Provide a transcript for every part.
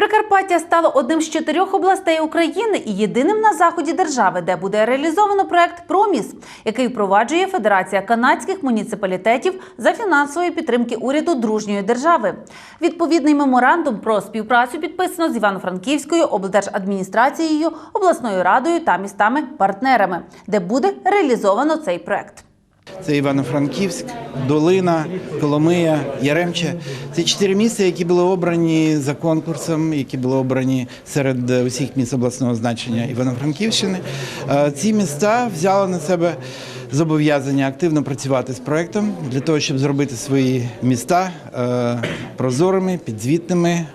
Прикарпаття стало одним з чотирьох областей України і єдиним на заході держави, де буде реалізовано проект Проміс, який впроваджує Федерація канадських муніципалітетів за фінансової підтримки уряду дружньої держави. Відповідний меморандум про співпрацю підписано з Івано-Франківською облдержадміністрацією, обласною радою та містами-партнерами, де буде реалізовано цей проект. Це Івано-Франківськ, Долина, Коломия, Яремче. Це чотири міста, які були обрані за конкурсом, які були обрані серед е, усіх міст обласного значення Івано-Франківщини. Е, Ці міста взяли на себе зобов'язання активно працювати з проектом для того, щоб зробити свої міста е, прозорими, підзвітними, е,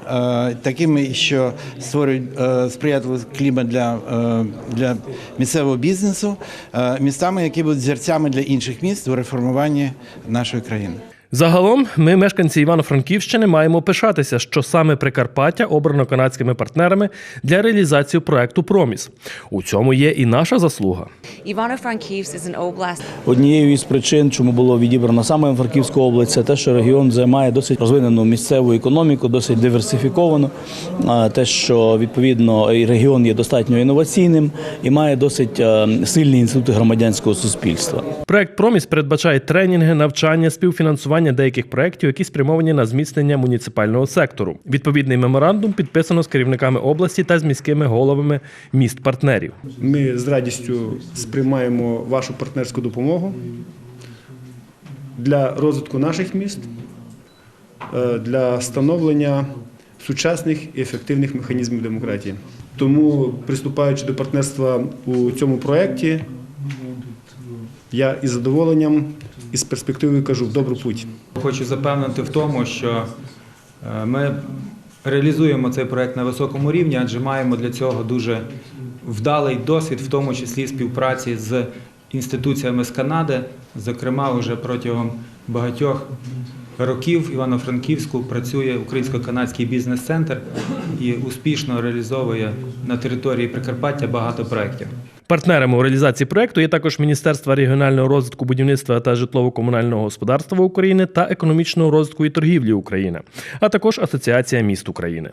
такими, що створюють е, сприятливий клімат для, для місцевого бізнесу, містами, які будуть зірцями для інших міст у реформуванні нашої країни. Загалом, ми, мешканці Івано-Франківщини, маємо пишатися, що саме Прикарпаття обрано канадськими партнерами для реалізації проекту Проміс. У цьому є і наша заслуга. Однією із причин, чому було відібрано саме Франківську область, це те, що регіон займає досить розвинену місцеву економіку, досить диверсифіковану. Те, що відповідно регіон є достатньо інноваційним і має досить е, сильні інститути громадянського суспільства. Проект Проміс передбачає тренінги, навчання, співфінансування деяких проєктів, які спрямовані на зміцнення муніципального сектору. Відповідний меморандум підписано з керівниками області та з міськими головами міст-партнерів. Ми з радістю сприймаємо вашу партнерську допомогу для розвитку наших міст, е, для становлення сучасних і ефективних механізмів демократії. Тому, приступаючи до партнерства у цьому проєкті, я із задоволенням і з перспективою кажу в добру путь. Хочу запевнити в тому, що е, ми реалізуємо цей проект на високому рівні, адже маємо для цього дуже вдалий досвід, в тому числі співпраці з інституціями з Канади. Зокрема, вже протягом багатьох років Івано-Франківську працює українсько-канадський бізнес-центр і успішно реалізовує на території Прикарпаття багато проєктів. Партнерами у реалізації проекту є також Міністерство регіонального розвитку будівництва та житлово-комунального господарства України та економічного розвитку і торгівлі України, а також Асоціація міст України.